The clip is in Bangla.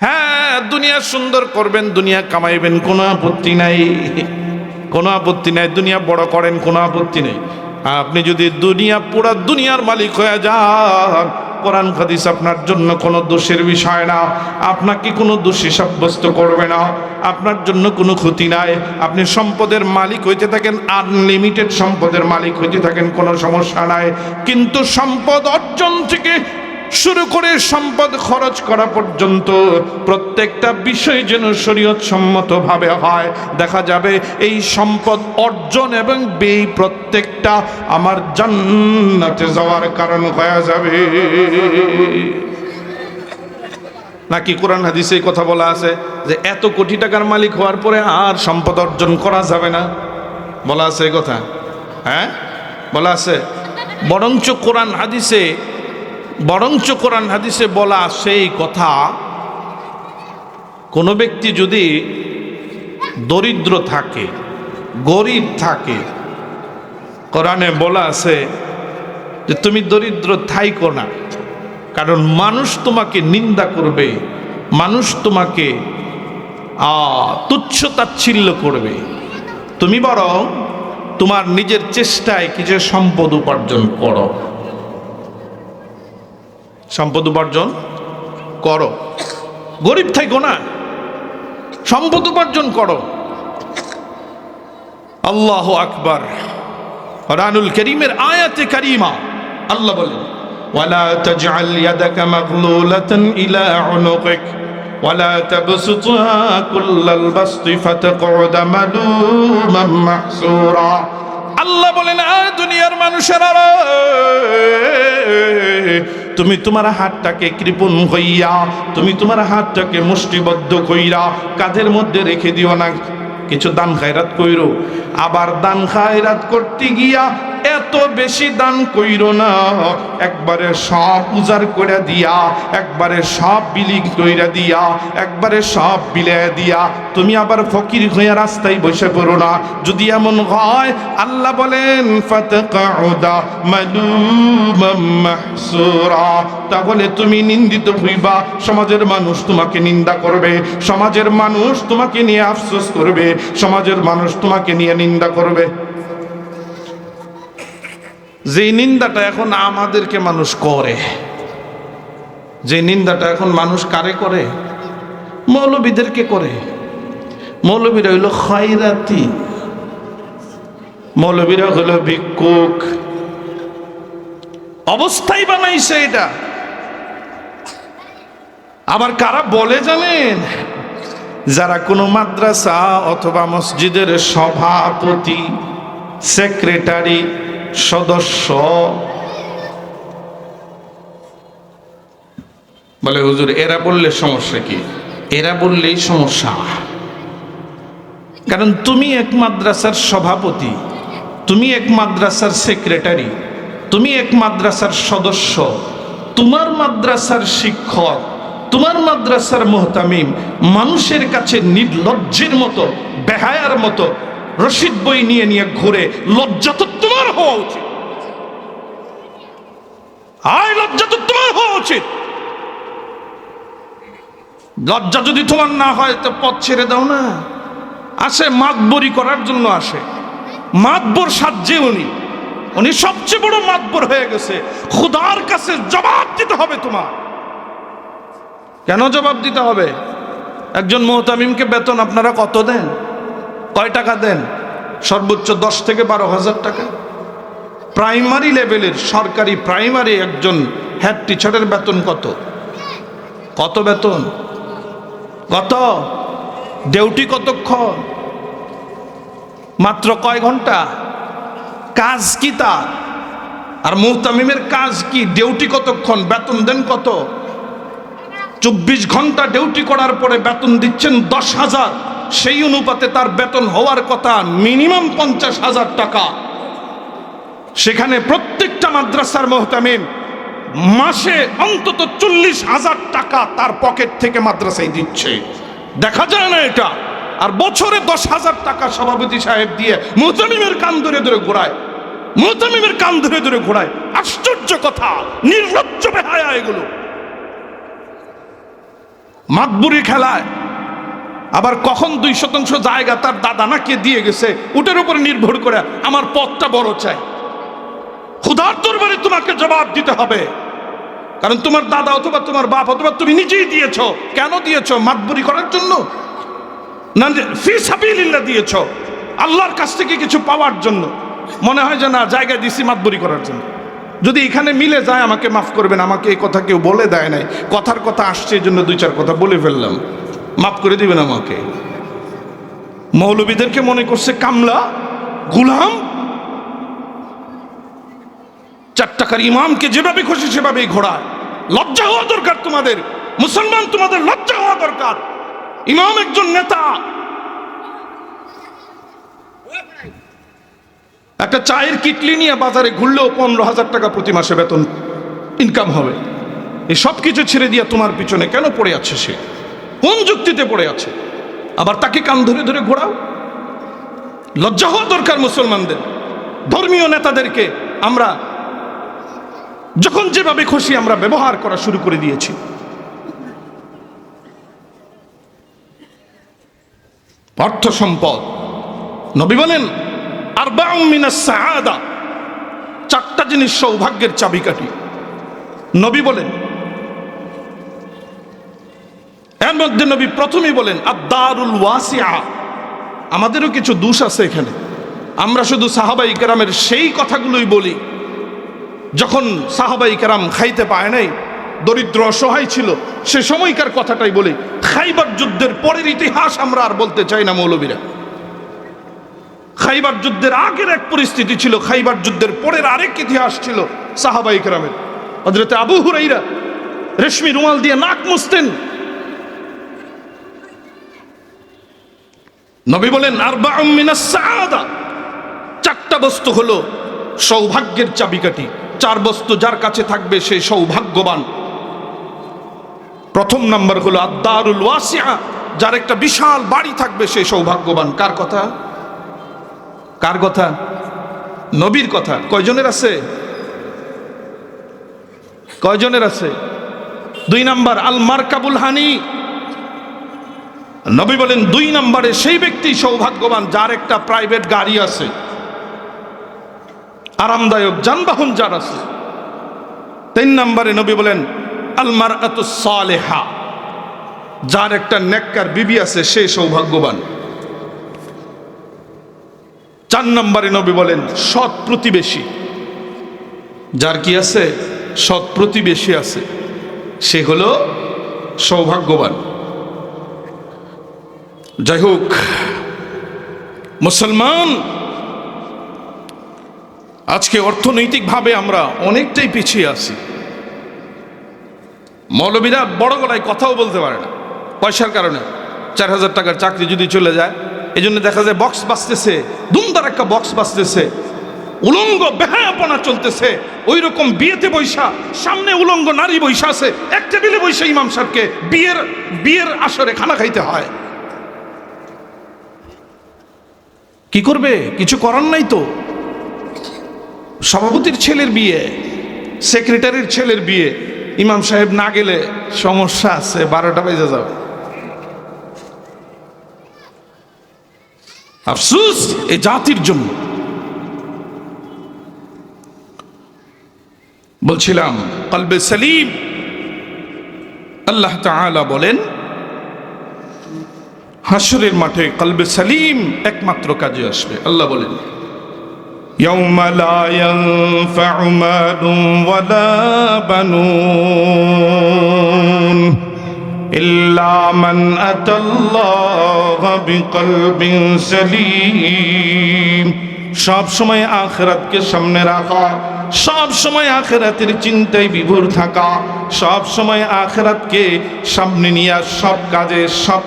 হ্যাঁ দুনিয়া সুন্দর করবেন, দুনিয়া কামাইবেন, কোনো আপত্তি নাই। কোনো আপত্তি নাই, দুনিয়া বড় করেন, কোনো আপত্তি নেই। আপনি যদি দুনিয়া, পুরা দুনিয়ার মালিক হয়ে যান, কোরআন হাদিস আপনার জন্য কোনো দোষের বিষয় না। আপনাকে কোনো দোষী সাব্যস্ত করবে না। আপনার জন্য কোনো ক্ষতি নাই। আপনি সম্পদের মালিক হইতে থাকেন আনলিমিটেড সম্পদের মালিক হইতে থাকেন, কোনো সমস্যা নাই। কিন্তু সম্পদ অর্জন থেকে শুরু করে সম্পদ খরচ করা পর্যন্ত প্রত্যেকটা বিষয় যেন শরীয়ত সম্মতভাবে হয়। দেখা যাবে এই সম্পদ অর্জন এবং ব্যয় প্রত্যেকটা আমার জান্নাতে যাওয়ার কারণ হয়ে যাবে। নাকি কোরআন হাদিসে কথা বলা আছে যে এত কোটি টাকার মালিক হওয়ার পরে আর সম্পদ অর্জন করা যাবে না? বলা আছে এই কথা। হ্যাঁ? বলা আছে। বরঞ্চ কোরআন হাদিসে বরঞ্চ কোরআন হাদিসে বলা সেই কথা, কোনো ব্যক্তি যদি দরিদ্র থাকে, গরিব থাকে, কোরআনে বলা আছে যে তুমি দরিদ্র থাইকো না, কারণ মানুষ তোমাকে নিন্দা করবে, মানুষ তোমাকে তুচ্ছ তাচ্ছিল্য করবে। তুমি বরং তোমার নিজের চেষ্টায় কিছু সম্পদ উপার্জন করো। সম্পদ উপার্জন করো গরিব থাইকো না সম্পদ উপার্জন করো আল্লাহ আকবার রানুল করিমের আয়াতে কারিমা আল্লাহ বলেন ولا تجعل يدك مغلولة إلى عنقك ولا تبسطها كل البسط فتقعد ملوما محسورا আল্লাহ বলেন আ দুনিয়ার মানুষেরা তুমি তোমার হাতটাকে কৃপণ হইয়া, তুমি তোমার হাতটাকে মুষ্টিবদ্ধ কইরা কাঁধের মধ্যে রেখে দিও না। কিছু দান খায়রাত কইরো। আবার দান খায়রাত করতে গিয়া এত বেশি দান কইরো না। একবারে সব উজার করে দিয়া, একবারে সব বিলি কইরা দিয়া, একবারে সব বিলে দিয়া, তুমি আবার ফকির হইয়া রাস্তায় বসে পড়ো না। যদি এমন হয়, আল্লাহ বলেন তাহলে তুমি নিন্দিত হইবা, সমাজের মানুষ তোমাকে নিন্দা করবে, সমাজের মানুষ তোমাকে নিয়ে আফসোস করবে, সমাজের মানুষ তোমাকে নিয়ে নিন্দা করবে। যে নিন্দাটা এখন আমাদেরকে মানুষ করে, যে নিন্দাটা এখন মানুষ কারে করে? মৌলবীদেরকে করে। মৌলবীরা হইল খয়রাতি। মৌলবীরা হইল ভিক্ষুক। অবস্থাই বানাইছে এটা। আবার কারা বলে জানেন? যারা কোনো মাদ্রাসা অথবা মসজিদের সভাপতি, সেক্রেটারি সদস্য। বলে, হুজুর, এরা বললে সমস্যা কি? এরা বললেই সমস্যা। কারণ তুমি এক মাদ্রাসার সভাপতি, তুমি এক মাদ্রাসার সেক্রেটারি, তুমি এক মাদ্রাসার সদস্য, তোমার মাদ্রাসার শিক্ষক, তোমার মাদ্রাসার মোহতামিম, মানুষের কাছে নির্লজ্জের মতো, বেহায়ার মতো রশিদ বই নিয়ে নিয়ে ঘুরে লজ্জা তো তোমার হওয়া উচিত। আয়, লজ্জা তো তোমার হওয়া উচিত। লজ্জা যদি তোমার না হয়, তো পথ ছেড়ে দাও না। আসে, মাতবরি করার জন্য আসে। মাতবর সাজ্যে উনি। উনি সবচেয়ে বড় মাতবর হয়ে গেছে। খুদার কাছে জবাব দিতে হবে তোমার। কেন জবাব দিতে হবে? একজন মোহতামিমকে বেতন আপনারা কত দেন? কয় টাকা দেন? সর্বোচ্চ দশ থেকে বারো হাজার টাকা। প্রাইমারি লেভেলের সরকারি প্রাইমারি একজন হেড টিচারের বেতন কত? কত বেতন? কত? ডিউটি কতক্ষণ? মাত্র কয় ঘণ্টা? কাজ কি তা? আর মুহতামিমের কাজ কি? ডিউটি কতক্ষণ? বেতন দেন কত? চব্বিশ ঘণ্টা ডিউটি করার পরে বেতন দিচ্ছেন দশ হাজার। সেই অনুপাতে তার বেতন হওয়ার কথা মিনিমাম পঞ্চাশ হাজার টাকা। সেখানে প্রত্যেকটা মাদ্রাসার মোহতামিম মাসে অন্তত চল্লিশ হাজার টাকা তার পকেট থেকে মাদ্রাসায় দিচ্ছে। দেখা যায় না এটা। আর বছরে দশ হাজার টাকা সভাপতি সাহেব দিয়ে মোহতামিমের কান ধরে ধরে ঘোরায়। মোহতামিমের কান ধরে ধরে ঘোরায়। আশ্চর্য কথা, নির্লজ্জ বেহায়া এগুলো। মাতবুরি খেলায় আবার কখন দুই শতাংশ জায়গা তার দাদা নাকে দিয়ে গেছে ওটার উপরে নির্ভর করে আমার পথটা বড় চাই। খুদার দরবারে তোমাকে জবাব দিতে হবে। কারণ তোমার দাদা অথবা তোমার বাপ অথবা তুমি নিজেই দিয়েছ। কেন দিয়েছ? মাতবুরি করার জন্য? না দিয়েছ। আল্লাহর কাছ থেকে কিছু পাওয়ার জন্য। মনে হয় যে না জায়গায় দিছি মাতবুরি করার জন্য। যদি এখানে মিলে যায়, আমাকে মাফ করবেন। আমাকে এই কথা কেউ বলে দেয় নাই। কথার কথা আসছে, এই জন্য দুই, চার কথা বলে ফেললাম। মাফ করে দিবেন আমাকে। মৌলবীদেরকে মনে করছে কামলা, গুলাম। চার টাকার ইমামকে যেভাবে খুশি সেভাবেই ঘোড়ায়। লজ্জা হওয়া দরকার তোমাদের, মুসলমান তোমাদের লজ্জা হওয়া দরকার। ইমাম একজন নেতা। একটা চায়ের কিটলি নিয়ে বাজারে ঘুরলেও পনেরো হাজার টাকা প্রতি মাসে বেতন ইনকাম হবে। এই সব কিছু ছেড়ে দিয়ে তোমার পিছনে কেন পড়ে আছে সে? কোন যুক্তিতে পড়ে আছে? আবার তাকে কান ধরে ধরে ঘোরাও। লজ্জা হওয়া দরকার মুসলমানদের। ধর্মীয় নেতাদেরকে আমরা যখন যেভাবে খুশি আমরা ব্যবহার করা শুরু করে দিয়েছি। অর্থ সম্পদ। নবী বলেন আর সাহাদা চারটা জিনিস সৌভাগ্যের চাবিকাঠি। নবী বলেন এর মধ্যে নবী প্রথমেই বলেন আদারুল ওয়াসিয়া। আমাদেরও কিছু দোষ আছে এখানে। আমরা শুধু সাহাবাই কেরামের সেই কথাগুলোই বলি। যখন সাহাবাই কেরাম খাইতে পায় নাই, দরিদ্র অসহায় ছিল, সে সময়কার কথাটাই বলি, খাইবার যুদ্ধের পরের ইতিহাস আমরা আর বলতে চাই না মৌলবীরা। খাইবার যুদ্ধের আগের এক পরিস্থিতি ছিল, খাইবার যুদ্ধের পরের আরেক ইতিহাস ছিল সাহাবাই কেরামের। হজরতে আবু হুরাইরা রেশমি রুমাল দিয়ে নাক মুছতেন নবী বলেন আরবা সাদা চারটা বস্তু হলো সৌভাগ্যের চাবিকাঠি। চার বস্তু যার কাছে থাকবে সে সৌভাগ্যবান। প্রথম নাম্বার হলো আদারুল ওয়াসিয়া। যার একটা বিশাল বাড়ি থাকবে সে সৌভাগ্যবান। কার কথা? কার কথা? নবীর কথা। কয়জনের আছে? কয়জনের আছে? দুই নাম্বার, আল মার্কাবুল হানি। নবী বলেন, দুই নম্বরে সেই ব্যক্তি সৌভাগ্যবান, যার একটা প্রাইভেট গাড়ি আছে। আরামদায়ক যানবাহন যার আছে। তিন নম্বরে নবী বলেন আলমার সালেহা, যার একটা নেককার বিবি আছে, সে সৌভাগ্যবান। চার নম্বরে নবী বলেন, সৎ প্রতিবেশী, যার কি আছে? সৎ প্রতিবেশী আছে। সে হলো সৌভাগ্যবান। যাই হোক মুসলমান, আজকে অর্থনৈতিকভাবে আমরা অনেকটাই পিছিয়ে আছি। মৌলবীরা বড় গলায় কথাও বলতে পারে না, পয়সার কারণে। চার হাজার টাকার চাকরি যদি চলে যায় এই জন্য দেখা যায় বক্স বাঁচতেছে দুমদার একটা বক্স বাঁচতেছে উলঙ্গ বেহায়াপনা চলতেছে। ওই রকম বিয়েতে বৈশা, সামনে উলঙ্গ নারী বৈশা আছে, এক টেবিলে বৈশা ইমাম সাহেবকে বিয়ের বিয়ের আসরে খানা খাইতে হয়। কি করবে? কিছু করার নাই তো। সভাপতির ছেলের বিয়ে, সেক্রেটারির ছেলের বিয়ে, ইমাম সাহেব না গেলে সমস্যা আছে, বারোটা বেজে যাবে। আফসুস এ জাতির জন্য। বলছিলাম, কলবে সালিম, আল্লাহ তাআলা বলেন হাসরের মাঠে কলবে সালিম একমাত্র কাজে আসবে আল্লাহ বলেন يوم لا ينفع مال ولا بنون إلا من أتى الله بقلب سليم সব সময় আখেরাতকে সামনে রাখা সব সময় আখেরাতের চিন্তায় বিভোর থাকা সব সময় আখেরাতকে সামনে নিয়ে সব কাজে সব